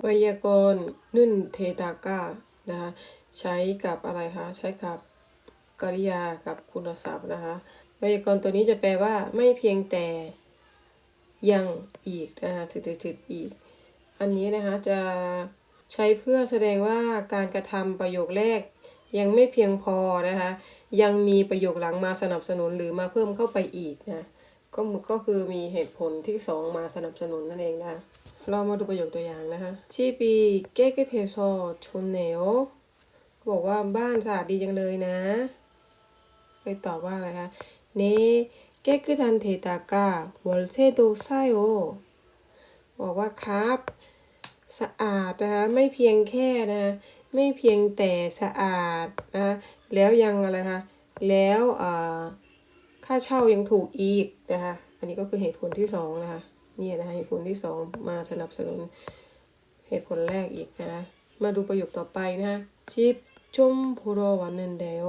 ไวยากรณ์นึ่นเทตากานะคะใช้กับอะไรคะใช้กับกริยากับคุณศัพท์นะคะไวยากรณ์ตัวนี้จะแปลว่าไม่เพียงแต่ยังอีกนะคะจุดๆๆอีก อันนี้นะคะจะใช้เพื่อแสดงว่าการกระทำประโยคแรกยังไม่เพียงพอนะคะยังมีประโยคหลังมาสนับสนุนหรือมาเพิ่มเข้าไปอีกนะ ก็มก็คือมีเหตุผลที่สองมาสนับสนุนนั่นเองนะเรามาดูประโยคตัวอย่างนะคะชีปีเก๊กเทโซชนเนวบอกว่าบ้านสะอาดดีจังเลยนะเลยตอบว่าอะไรคะเนเก๊กทันเทตากาวอลเซโดไซโอบอกว่าครับ สะอาดนะคะไม่เพียงแค่นะไม่เพียงแต่สะอาดนะแล้วยังอะไรคะแล้วอ่า ค่าเช่ายังถูกอีกนะคะ อันนี้ก็คือเหตุผลที่สองนะคะนี่นะคะเหตุผลที่สองมาสนับสนุนเหตุผลแรกอีกนะคะ มาดูประโยคต่อไปนะคะชิปชมโพรวันเนนเดว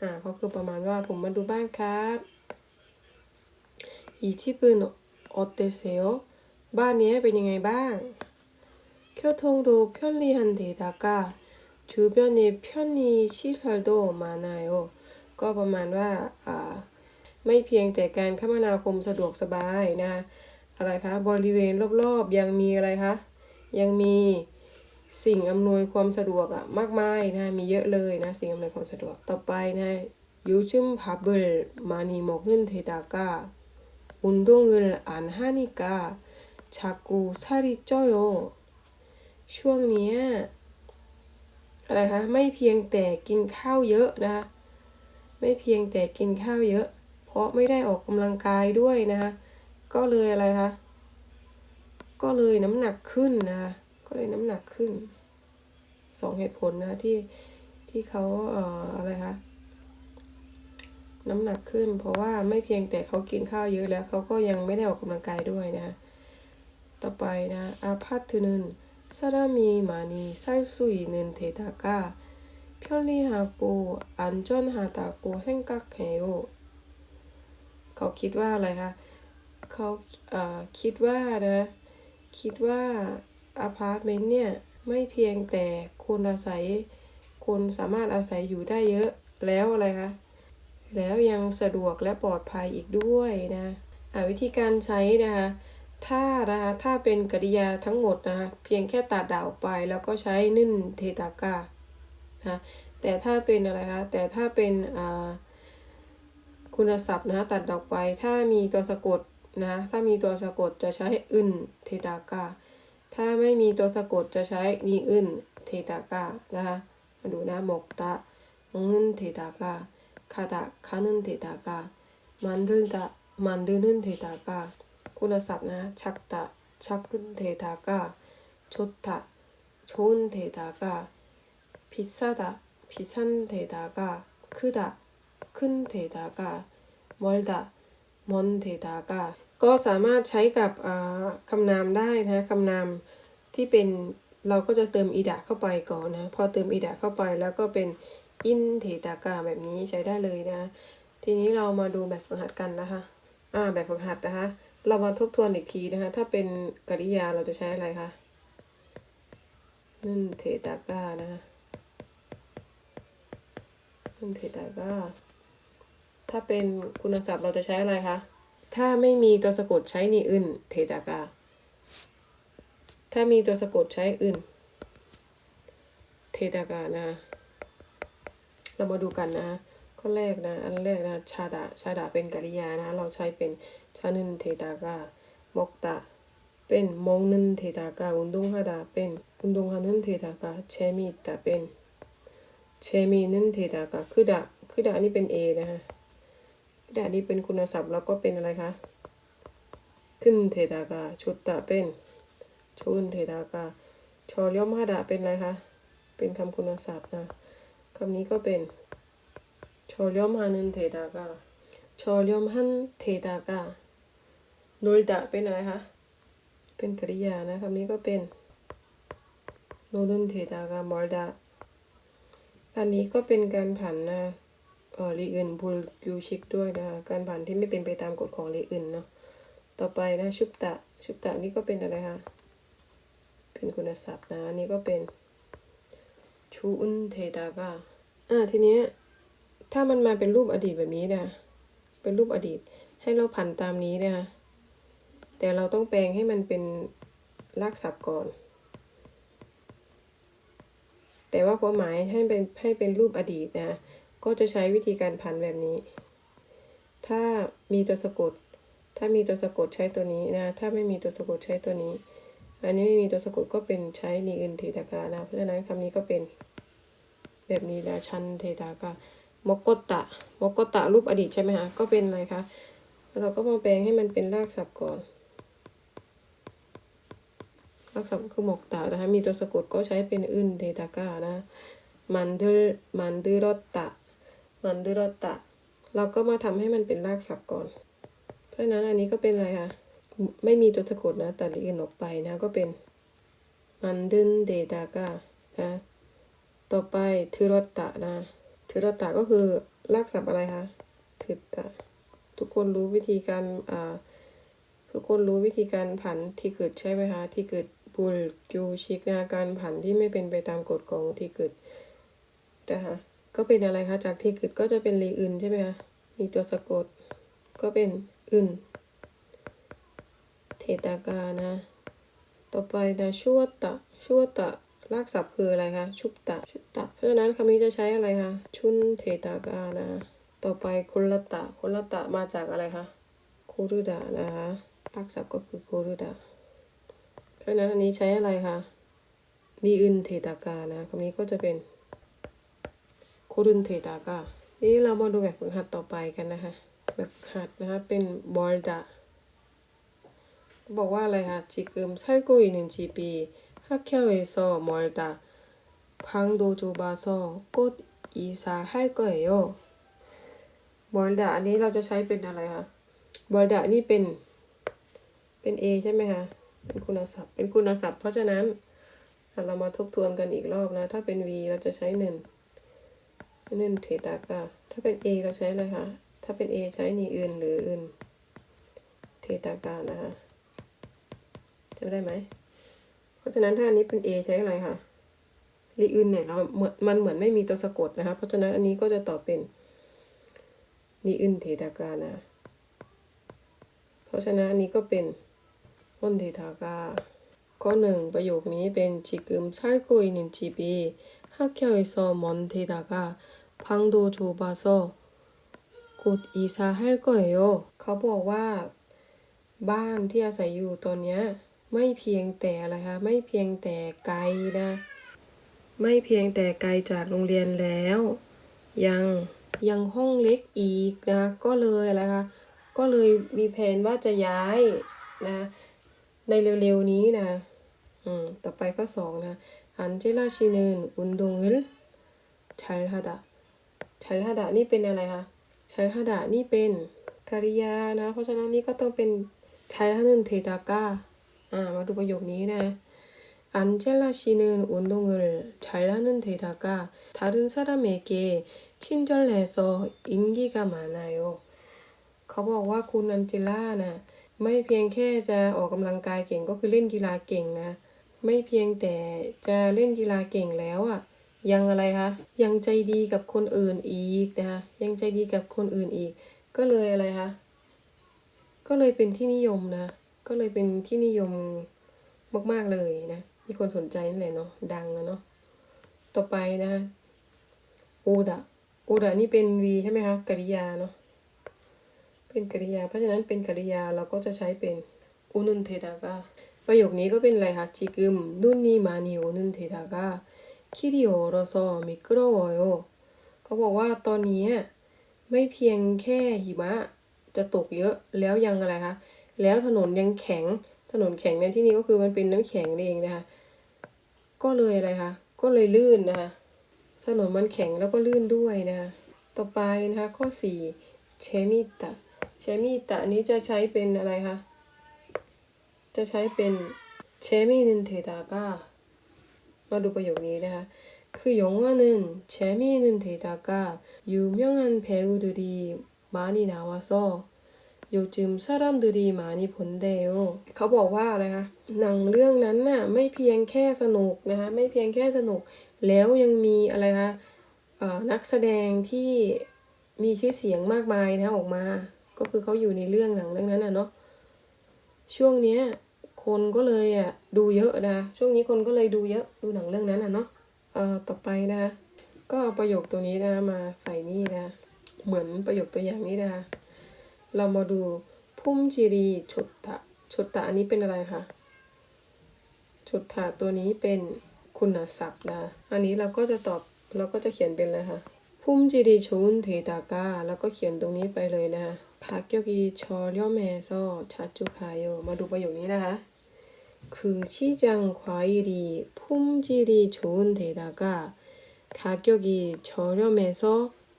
อ่าก็คือประมาณว่าผมมาดูบ้านครับอีชิปุนออเตเซโอบ้านนี้เป็นยังไงบ้างเคียวทงดูเพี้ยนเรียนเดดากาจูเบียนเนี้เพี้ยนนี้ชิซาโดมานาโอ ก็ประมาณว่าไม่เพียงแต่การคมนาคมสะดวกสบายนะคะอะไรคะบริเวณรอบๆ ยังมีอะไรคะยังมีสิ่งอำนวยความสะดวกอะมากมายนะมีเยอะเลยนะสิ่งอำนวยความสะดวกต่อไปนะยูชิมพับเบิลมานีโมกน์นเทตากาอุนดงเงินอ่านฮานิกาชักกูซาริจโยช่วงนี้อะไรคะไม่เพียงแต่กินข้าวเยอะนะคะ ไม่เพียงแต่กินข้าวเยอะ เพราะไม่ได้ออกกำลังกายด้วยนะคะก็เลยอะไรคะก็เลยน้ำหนักขึ้นนะคะก็เลยน้ำหนักขึ้นสองเหตุผลนะที่ที่เขาเอ่ออะไรคะน้ำหนักขึ้น เพราะว่าไม่เพียงแต่เขากินข้าวเยอะแล้วเขาก็ยังไม่ได้ออกกำลังกายด้วยนะ ต่อไปนะอาพาธนึนซาดามีมานีไซซุยนนเทตาก้า 편리하고 안전하다고 생각해요. เขาคิดว่าอะไรคะ เขาเอ่อคิดว่านะ คิดว่าอพาร์ตเมนต์เนี่ย ไม่เพียงแต่คนอาศัย คนสามารถอาศัยอยู่ได้เยอะ แล้วอะไรคะ แล้วยังสะดวกและปลอดภัยอีกด้วยนะอ่าวิธีการใช้นะคะ ถ้านะคะถ้าเป็นกริยาทั้งหมดนะคะเพียงแค่ตัดดาวไปแล้วก็ใช้นึ่นเทตากา นะแต่ถ้าเป็นอะไรคะแต่ถ้าเป็นคุณศัพท์นะตัดดอกไปถ้ามีตัวสะกดนะถ้ามีตัวสะกดจะใช้อึนเทตากาถ้าไม่มีตัวสะกดจะใช้นีอึนเทตากานะคะมาดูนะหมกตะมงนึนเทตากาคาตะคานึนเทตากามันดึนตะมันดึนึนเทตากาคุณศัพท์นะชักตะชักขึ้นเทตากาชุดตะชุนเทตากา พิซซ่าตะพิซันเทตากาคือตะขึ้นเทตากามอลตะมอนเทตากาก็สามารถใช้กับคำนามได้นะคำนามที่เป็นเราก็จะเติมอีดะเข้าไปก่อนนะ พอเติมอีดะเข้าไปแล้วก็เป็นอินเทตากาแบบนี้ใช้ได้เลยนะ ทีนี้เรามาดูแบบฝึกหัดกันนะคะอ่าแบบฝึกหัดนะคะ เรามาทบทวนอีกทีนะคะ ถ้าเป็นกริยาเราจะใช้อะไรคะนึ่นเทตาก้านะคะ นึ่นเทตากาถ้าเป็นคุณศัพท์เราจะใช้อะไรคะ ถ้าไม่มีตัวสะกดใช้นีอื่นเทตากาถ้ามีตัวสะกดใช้อื่น เทตากานะ เรามาดูกันนะข้อแรกนะ อันแรกนะชาดาชาดาเป็นกริยานะ เราใช้เป็นชานึนเทตากามกตะเป็นมองนึนเทตากาอุนดงฮาดาเป็นอุนดงฮานึนเทตากาเชมีตะเป็น เชมีนึนเทตากา คือดะ คือดะนี่เป็น A นะฮะดะนี่เป็นคุณศัพท์แล้วก็เป็นอะไรคะ ขึ้นเทตากา ชุดตะเป็น ชุนเทตากา ชอย่อมฮาดาเป็นอะไรคะ เป็นคำคุณศัพท์นะคำนี้ก็เป็น 저렴하는 데다가 저렴한 데다가 놀다 เป็นอะไรคะ เป็นกริยานะคำนี้ก็เป็น 노는 데다가 멀다 อั อันนี้ก็เป็นการผันนะเอ่อรีอื่นบูลยูชิกด้วยนะคะการผันที่ไม่เป็นไปตามกฎของรีอื่นเนาะต่อไปนะชุบตะชุบตะนี่ก็เป็นอะไรคะเป็นคุณศัพท์นะอันนี่ก็เป็นชูอุนเทดากาอ่าทีเนี้ยถ้ามันมาเป็นรูปอดีตแบบนี้นะเป็นรูปอดีต ให้เราผันตามนี้นะคะแต่เราต้องแปลงให้มันเป็นรากศัพท์ก่อน แต่ว่าความหมายให้เป็นให้เป็นรูปอดีตนะ ก็จะใช้วิธีการผันแบบนี้ ถ้ามีตัวสะกด ถ้ามีตัวสะกดใช้ตัวนี้นะ ถ้าไม่มีตัวสะกดใช้ตัวนี้ อันนี้ไม่มีตัวสะกดก็เป็นใช้นีอื่นเทตากานะ เพราะฉะนั้นคำนี้ก็เป็น แบบนี้นะชันเทตากามกตะมกกตะรูปอดีตใช่ไหมคะ ก็เป็นอะไรคะ เราก็มาแปลงให้มันเป็นรากศัพท์ก่อน รากศัพคือหมอกตะนะคะ มีตัวสะกดก็ใช้เป็นอื่นเทตากานะ มันดือมันดือรตตะ มันดือรตตะ เราก็มาทำให้มันเป็นรากศัพท์ก่อน เพราะฉะนั้นอันนี้ก็เป็นอะไรคะ ไม่มีตัวสะกดนะตัดลีนออกไปนะก็เป็น มันดึนเดตากานะ ต่อไปทืรตตะนะทืรตตะก็คือรากศัพท์อะไรคะทืรตะ ทุกคนรู้วิธีการอ่าทุกคนรู้วิธีการผันที่เกิดใช่ไหมคะ ที่เกิด บุลยูชิกนะการผันที่ไม่เป็นไปตามกฎของที่เกิดนะคะก็เป็นอะไรคะ จากที่เกิดก็จะเป็นรีอื่นใช่ไหมคะ มีตัวสะกด ก็เป็นอื่น เทตากานะ ต่อไปนะชั่วตะชั่วตะรากศัพท์คืออะไรคะ ชุบตะ ชุบตะ เพราะฉะนั้นคำนี้จะใช้อะไรคะ ชุนเทตากานะ ต่อไปคุลตะคุลตะมาจากอะไรคะคูรุดะนะคะรากศัพท์ก็คือคูรุดะ ดังนั้นอันนี้ใช้อะไรคะดีอึนเทตากานะคำนี้ก็จะเป็นคุรุนเทตากานี่เรามาดูแบบฝึกหัดต่อไปกันนะคะ แบบหัดนะคะเป็นบอลดะบอกว่าอะไรคะจีกเกิมใช้กูอีหนึ่งจีปีฮักเคียวเอซอมอลดะพังโดโจบาซอกดอีซาให้ก็เอโยบอลดะอันนี้เราจะใช้เป็นอะไรคะบอลดะนี่เป็นเป็นเอใช่ไหมคะ เป็นคุณศัพท์ เป็นคุณศัพท์ เพราะฉะนั้นเรามาทบทวนกันอีกรอบนะ ถ้าเป็น V เราจะใช้หนึ่งหนึ่งเทตากาถ้าเป็น A เราใช้อะไรคะ ถ้าเป็น A ใช้นีอื่นหรืออื่น เทตากานะคะจำได้ไหม เพราะฉะนั้นถ้าอันนี้เป็น A ใช้อะไรคะรีอื่นเนี่ยเราเหมือนมันเหมือนไม่มีตัวสะกดนะคะ เพราะฉะนั้นอันนี้ก็จะตอบเป็นนีอื่นเทตากานะ เพราะฉะนั้นอันนี้ก็เป็น อ้นเทตากา ข้อหนึ่งประโยคนี้เป็น지금살고있는집이학교에서먼데다가방도좁아서곧이사할거예요เขาบอกว่า บ้านที่อาศัยอยู่ตอนเนี้ยไม่เพียงแต่อะไรคะไม่เพียงแต่ไกลนะ ไม่เพียงแต่ไกลจากโรงเรียนแล้ว ยังยังห้องเล็กอีกนะ ก็เลยอะไรคะก็เลยมีแผนว่าจะย้ายนะ ในเร็วๆนี้นะ อืม ต่อไปข้อสองนะอันเจล่าชินึนอุนดงลชัลฮาดะชัลฮาดะนี่เป็นอะไรคะชัลฮาดะนี่เป็นกริยานะ เพราะฉะนั้นนี่ก็ต้องเป็นชัลฮานึนเทตากาอ่า มาดูประโยคนี้นะ 안젤라 씨는 운동을 잘하는 데다가 다른 사람에게 친절해서 인기가 많아요. เขาบอกว่าคุณอันเจล่านะ ไม่เพียงแค่จะออกกำลังกายเก่งก็คือเล่นกีฬาเก่งนะ ไม่เพียงแต่จะเล่นกีฬาเก่งแล้วอะยังอะไรคะยังใจดีกับคนอื่นอีกนะคะยังใจดีกับคนอื่นอีก ก็เลยอะไรคะก็เลยเป็นที่นิยมนะ ก็เลยเป็นที่นิยมมาก ๆเลยนะมีคนสนใจนั่นแหละเนาะดังอะเนาะต่อไปนะโอดะโอดะนี่เป็น V ใช่ไหมคะกริยาเนาะ เป็นกริยา เพราะฉะนั้นเป็นกริยาเราก็จะใช้เป็นอุนุนเทดากาประโยคนี้ก็เป็นอะไรคะจิกึมนุ่นนี่มานีอุนุนเทดากาคิริโอรโซอมิกโรโอโยเขาบอกว่าตอนนี้ไม่เพียงแค่หิมะจะตกเยอะแล้วยังอะไรคะแล้วถนนยังแข็งถนนแข็งในที่นี้ก็คือมันเป็นน้ำแข็งเองนะคะก็เลยอะไรคะก็เลยลื่นนะคะถนนมันแข็งแล้วก็ลื่นด้วยนะคะต่อไปนะคะข้อสี่เชมิตะ เชมิตะนี้จะใช้เป็นอะไรคะ จะใช้เป็นเชมินึนเทดากามาดูประโยคนี้นะคะ 그 영화는 재미있는 데다가 유명한 배우들이 많이 나와서 요즘 사람들이 많이 본대요 เขาบอกว่าอะไรคะหนังเรื่องนั้นน่ะไม่เพียงแค่สนุกนะคะไม่เพียงแค่สนุก แล้วยังมีอะไรคะเอ่อนักแสดงที่มีชื่อเสียงมากมายนะออกมา ก็คือเขาอยู่ในเรื่องหนังเรื่องนั้นน่ะเนาะช่วงเนี้ยคนก็เลยอะดูเยอะนะช่วงนี้คนก็เลยดูเยอะดูหนังเรื่องนั้นอะเนาะเอ่อต่อไปนะ ก็เอาประโยคตัวนี้นะมาใส่นี่นะ เหมือนประโยคตัวอย่างนี้นะคะเรามาดูพุ่มจีรีชุดตะชุดตะอันนี้เป็นอะไรคะชุดตะตัวนี้เป็นคุณศัพท์นะอันนี้เราก็จะตอบเราก็จะเขียนเป็นอะไรคะพุ่มจีรีชุนเทตากาแล้วก็เขียนตรงนี้ไปเลยนะคะ พักยกีชอเลียวแม่ซอชัจุคายมาดูประโยคนี้นะคะ คือชีจังควายรีพุ่มจีรีชูนเทดากาพักยกีชอเลียวแม่ซอ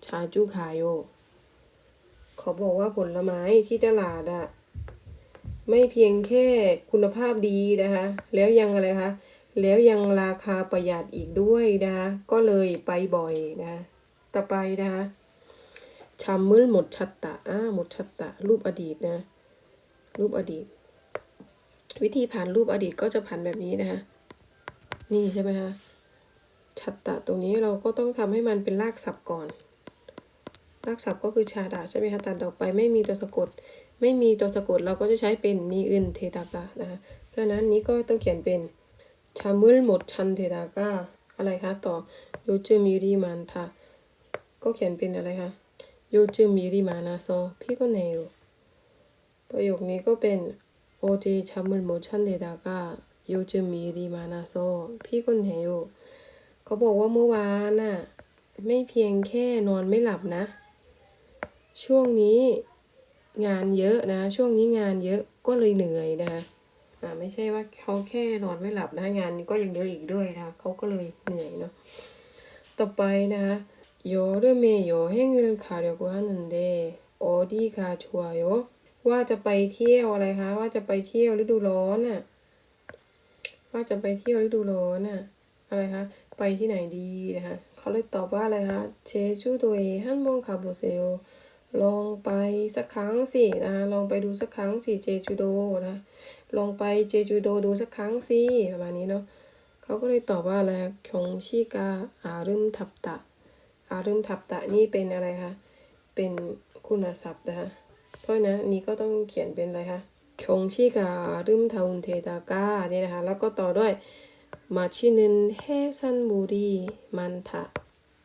ชัดจุคายโยเขาบอกว่าผลไม้ที่ตลาดอะไม่เพียงแค่คุณภาพดีนะคะ แล้วยังอะไรคะ แล้วยังราคาประหยัดอีกด้วยนะคะ ก็เลยไปบ่อยนะ ต่อไปนะคะ ชัมมืลหมดชัตตะอ่าหมดชัตตะ รูปอดีตนะ รูปอดีต วิธีผ่านรูปอดีตก็จะผ่านแบบนี้นะคะ นี่ใช่ไหมคะชัตตะตรงนี้เราก็ต้องทำให้มันเป็นรากศัพท์ก่อน รากศัพท์ก็คือชาดาใช่ไหมคะตัดออกไปไม่มีตัวสะกด ไม่มีตัวสะกดเราก็จะใช้เป็นนีอึนเทตากะนะคะเพราะนั้นนี้ก็ต้องเขียนเป็นชามุลหมดชันเทตากะอะไรคะต่อโยจืมิริมันทาก็เขียนเป็นอะไรคะ โยจืมิริมานาโซพี่ก็เนวประโยคนี้ ก็เป็นโอเจชามุลหมดชันเทตากะโยจืมิริมานาโซพี่ก็เนวเขาบอกว่าเมื่อวานน่ะไม่เพียงแค่นอนไม่หลับนะ ช่วงนี้งานเยอะนะ ช่วงนี้งานเยอะก็เลยเหนื่อยนะคะอ่าไม่ใช่ว่าเขาแค่นอนไม่หลับนะงานก็ยังเยอะอีกด้วยนะคะเขาก็เลยเหนื่อยเนาะต่อไปนะคะ 여름에여행을가려고하는데어디가좋아요ว่าจะไปเที่ยวอะไรคะว่าจะไปเที่ยวฤดูร้อนน่ะว่าจะไปเที่ยวฤดูร้อนน่ะ อะไรคะ ไปที่ไหนดีนะคะ เขาเลยตอบว่าอะไรคะเชจูโดเอฮันบงคาโบเซโอลองไปสักครั้งสินะคะลองไปดูสักครั้งสิเจจูโดนะ ลองไปเจจูโดดูสักครั้งสิประมาณนี้เนาะเขาก็เลยตอบว่าอะไรคงชิกาอารึมทับตะ อารึมทับตะนี่เป็นอะไรคะ เป็นคุณศัพท์นะคะ เพราะนะนี้ก็ต้องเขียนเป็นอะไรคะคงชีกาอารึมทาอุนเทตาก้านี่นะคะ แล้วก็ต่อด้วยมาชินินเฮซันบูรีมันทะ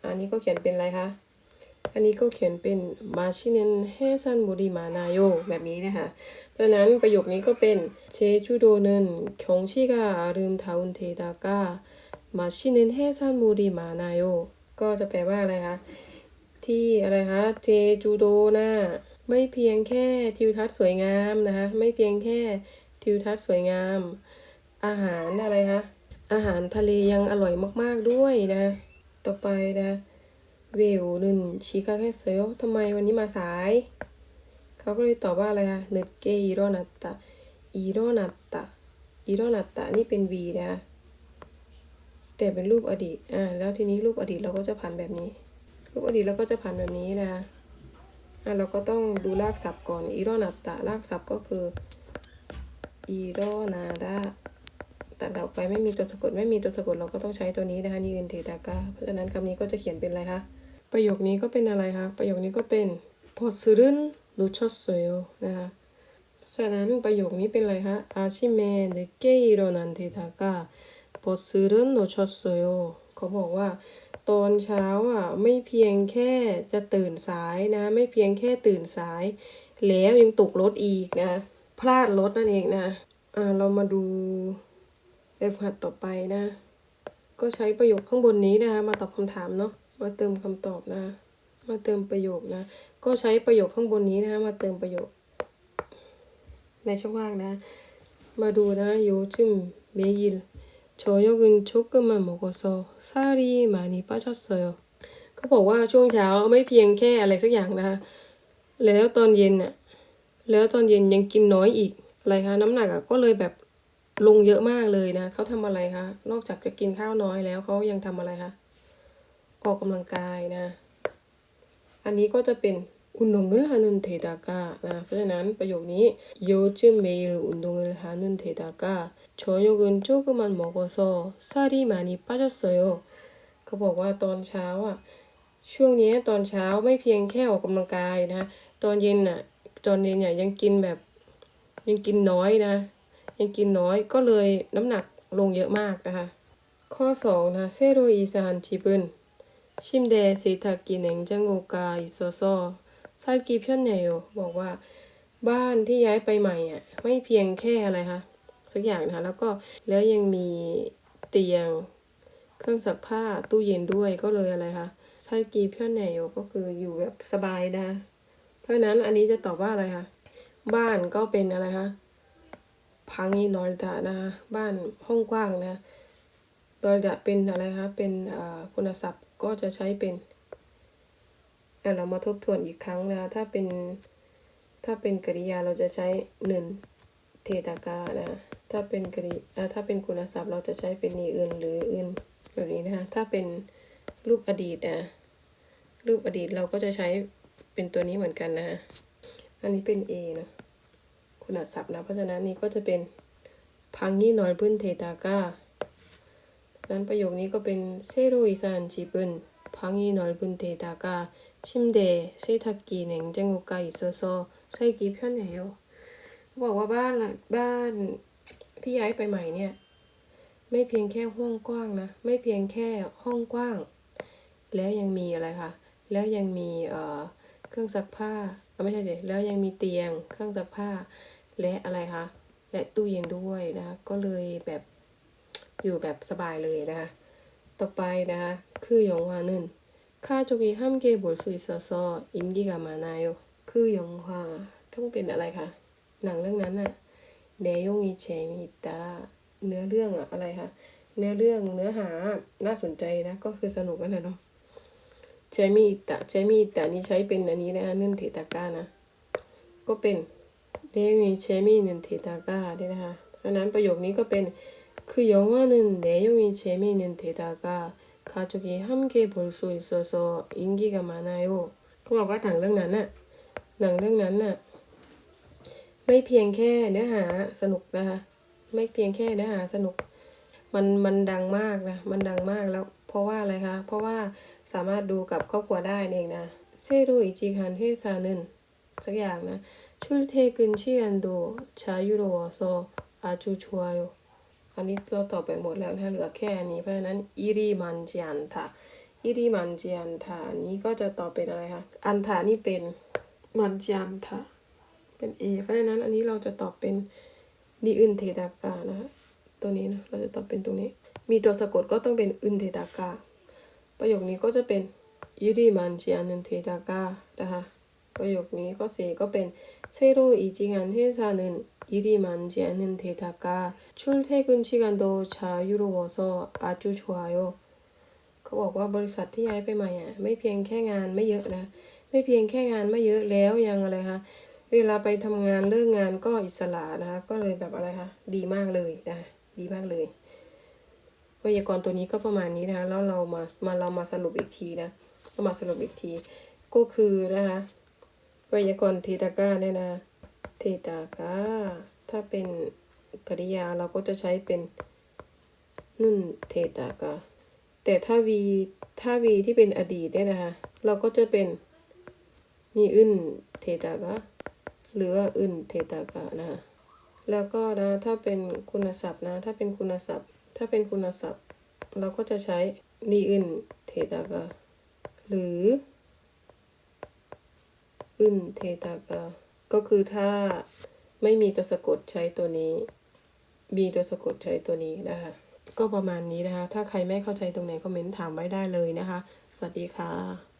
อันนี้ก็เขียนเป็นอะไรคะ อันนี้ก็เขียนเป็นมาชินินเฮซันบูรีมานาโยแบบนี้นะคะ เพราะนั้นประโยคนี้ก็เป็นเชจูโดนินคงชีกาอารึมทาอุนเทตาก้ามาชินินเฮซันบูรีมานาโย ก็จะแปลว่าอะไรคะที่อะไรคะเจจูโดนะไม่เพียงแค่ทิวทัศน์สวยงามนะคะไม่เพียงแค่ทิวทัศน์สวยงาม อาหารอะไรคะอาหารทะเลยังอร่อยมาก ๆด้วยนะ ต่อไปนะเวลนึนชิคาแค่เซลทำไมวันนี้มาสาย เขาก็เลยตอบว่าอะไรคะเนึเกอิโรนัตตะอิโรนัตตะอิโรนัตตะนี่เป็นวีนะ แต่เป็นรูปอดีต อ่า แล้วทีนี้รูปอดีตเราก็จะผ่านแบบนี้ รูปอดีตเราก็จะผ่านแบบนี้นะอ่าเราก็ต้องดูรากศัพท์ก่อนอิโรนัตตะรากศัพท์ก็คืออิโรนาดาตัดออกไปไม่มีตัวสะกดไม่มีตัวสะกดเราก็ต้องใช้ตัวนี้นะคะนี่อินเทตากาเพราะฉะนั้นคำนี้ก็จะเขียนเป็นอะไรคะ ประโยคนี้ก็เป็นอะไรคะ ประโยคนี้ก็เป็นพอสรึนนูชอสโซโยนะคะฉะนั้นประโยคนี้เป็นอะไรคะอาชิเมเนเกอิโรนันเทตากา พอสรึนนูชอสโซโยเขาบอกว่า ตอนเช้าอะไม่เพียงแค่จะตื่นสายนะ ไม่เพียงแค่ตื่นสาย แล้วยังตกรถอีกนะ พลาดรถนั่นเองนะอ่าเรามาดูแบบหัดต่อไปนะ ก็ใช้ประโยคข้างบนนี้นะคะมาตอบคำถามเนาะมาเติมคำตอบนะ มาเติมประโยคนะ ก็ใช้ประโยคข้างบนนี้นะคะมาเติมประโยค ในช่องว่างนะ มาดูนะโยจิมเมยิล 저녁은조금만먹어서살이많이빠졌어요เขาบอกว่าช่วงเช้าไม่เพียงแค่อะไรสักอย่างนะคะ แล้วตอนเย็นน่ะ แล้วตอนเย็นยังกินน้อยอีกอะไรคะน้ำหนักอ่ะก็เลยแบบ ลงเยอะมากเลยนะ เขาทำอะไรคะ นอกจากจะกินข้าวน้อยแล้วเขายังทำอะไรคะ ออกกำลังกายนะ อันนี้ก็จะเป็น 운동을 하는 데다가 아, เพราะฉะนั้นประโยคนี้ 요즘 매일 운동을 하는 데다가 저녁은 조금만 먹어서 살이 많이 빠졌어요. เขาบอกว่าตอนเช้าอ่ะช่วงนี้ตอนเช้าไม่เพียงแค่ออกกำลังกายนะ ตอนเย็นอ่ะตอนเย็นเนี่ยยังกินแบบยังกินน้อยนะ ยังกินน้อยก็เลยน้ำหนักลงเยอะมากนะคะ ข้อ2นะ새로 이사한 집은 침대, 세탁기, 냉장고가 있어서 살기 편해요 บอกว่าบ้านที่ย้ายไปใหม่อ่ะไม่เพียงแค่อะไรคะ สักอย่างนะคะแล้วก็แล้วยังมีเตียงเครื่องซักผ้าตู้เย็นด้วยก็เลยอะไรคะซากีเพื่อนแยวก็คืออยู่แบบสบายนะเพราะนั้นอันนี้จะตอบว่าอะไรคะบ้านก็เป็นอะไรคะพังอีนอริตะนะคะบ้านห้องกว้างนะนอริตะเป็นอะไรคะเป็นคุณศัพท์ก็จะใช้เป็นเรามาทบทวนอีกครั้งนะคะถ้าเป็นถ้าเป็นกริยาเราจะใช้หนึ่ง เทตากานะ ถ้าเป็นกริถ้าเป็นคุณศัพท์เราจะใช้เป็นนีอื่นหรืออื่นแบบนี้นะคะ ถ้าเป็นรูปอดีตอะรูปอดีตเราก็จะใช้เป็นตัวนี้เหมือนกันนะอันนี้เป็น A นะคุณศัพท์นะ เพราะฉะนั้นนี่ก็จะเป็นพังยี่นอยพื้นเทตากานั้นประโยคนี้ก็เป็นเซโรอิซานจีบุนพังยี่นอยพื้นเทตากาชิมเดเซทักกีเน่งเจงโอกาอิซโซไซกีเพื่อนเหว บอกว่าบ้านหลังบ้านที่ย้ายไปใหม่เนี่ย ไม่เพียงแค่ห้องกว้างนะ ไม่เพียงแค่ห้องกว้าง แล้วยังมีอะไรคะ แล้วยังมีเอ่อเครื่องซักผ้าเอ้าไม่ใช่สิแล้วยังมีเตียง เครื่องซักผ้า และอะไรคะ และตู้เย็นด้วยนะคะ ก็เลยแบบ อยู่แบบสบายเลยนะคะ ต่อไปนะคะ คือ영화는 가족이 함께 볼 수 있어서 인기가 많아요. คือ영화ต้องเป็นอะไรคะ หนังเรื่องนั้นน่ะ내용이 재미있다 เนื้อเรื่องอะอะไรคะ เนื้อเรื่องเนื้อหา น่าสนใจนะ ก็คือสนุกนั่นแหละเนาะ 재미있다 재미있다 นี่ใช้เป็นอันนี้นะคะนึ่นเทตากานะ ก็เป็น내용이 재미있는 데다가 เนี่ยนะคะ เพราะฉะนั้นประโยคนี้ก็เป็น그 영화는 내용이 재미있는 데다가 가족이 함께 볼 수 있어서 인기가 많아요. เขาบอกว่าหนังเรื่องนั้นน่ะ หนังเรื่องนั้นน่ะ ไม่เพียงแค่เนื้อหาสนุกนะคะ ไม่เพียงแค่เนื้อหาสนุก มันมันดังมากนะ มันดังมากแล้วเพราะว่าอะไรคะ เพราะว่าสามารถดูกับครอบครัวได้เองนะเซโรอิจิคันเฮซานึนสักอย่างนะชุดเทกุนชิอันโดชายุโรโซอาจูชัวยอันนี้เราตอบไปหมดแล้วถ้าเหลือแค่นี้เพราะฉะนั้นอิริมันจันทาอิริมันจันทานี้ก็จะตอบเป็นอะไรคะอันทานี่เป็นมันจันทา เป็น A เพราะฉะนั้นอันนี้เราจะตอบเป็นดีอึนเทตากานะคะตัวนี้นะเราจะตอบเป็นตรงนี้ มีตัวสะกดก็ต้องเป็นอึนเทตากา ประโยคนี้ก็จะเป็นอิริมันจิอันเทตากานะคะประโยคนี้ก็สี่ก็เป็น새로이직한회사는 일이 많지 않은 데다가 출퇴근 시간도 자유로워서 아주 좋아요. เขาบอกว่าบริษัทที่ย้ายไปใหม่อ่ะไม่เพียงแค่งานไม่เยอะนะ ไม่เพียงแค่งานไม่เยอะแล้วยังอะไรคะ เวลาไปทำงานเลิกงานก็อิสระนะคะ ก็เลยแบบอะไรคะดีมากเลยนะดีมากเลยไวยากรณ์ตัวนี้ก็ประมาณนี้นะคะแล้วเรามามาเรามาสรุปอีกทีนะเรามาสรุปอีกที ก็คือนะคะไวยากรณ์เทตากาเนี่ยนะเทตากาถ้าเป็นกริยาเราก็จะใช้เป็นนุ่นเทตากาแต่ถ้าวีถ้าวีที่เป็นอดีตเนี่ยนะคะ เราก็จะเป็นนี่อึนเทตากา หรือว่าอึนเทตากานะคะแล้วก็นะถ้าเป็นคุณศัพท์นะ ถ้าเป็นคุณศัพท์ ถ้าเป็นคุณศัพท์ เราก็จะใช้นี่อึนเทตากาหรืออึนเทตากาก็คือถ้าไม่มีตัวสะกดใช้ตัวนี้มีตัวสะกดใช้ตัวนี้นะคะก็ประมาณนี้นะคะ ถ้าใครไม่เข้าใจตรงไหนคอมเมนต์ถามไว้ได้เลยนะคะ สวัสดีค่ะ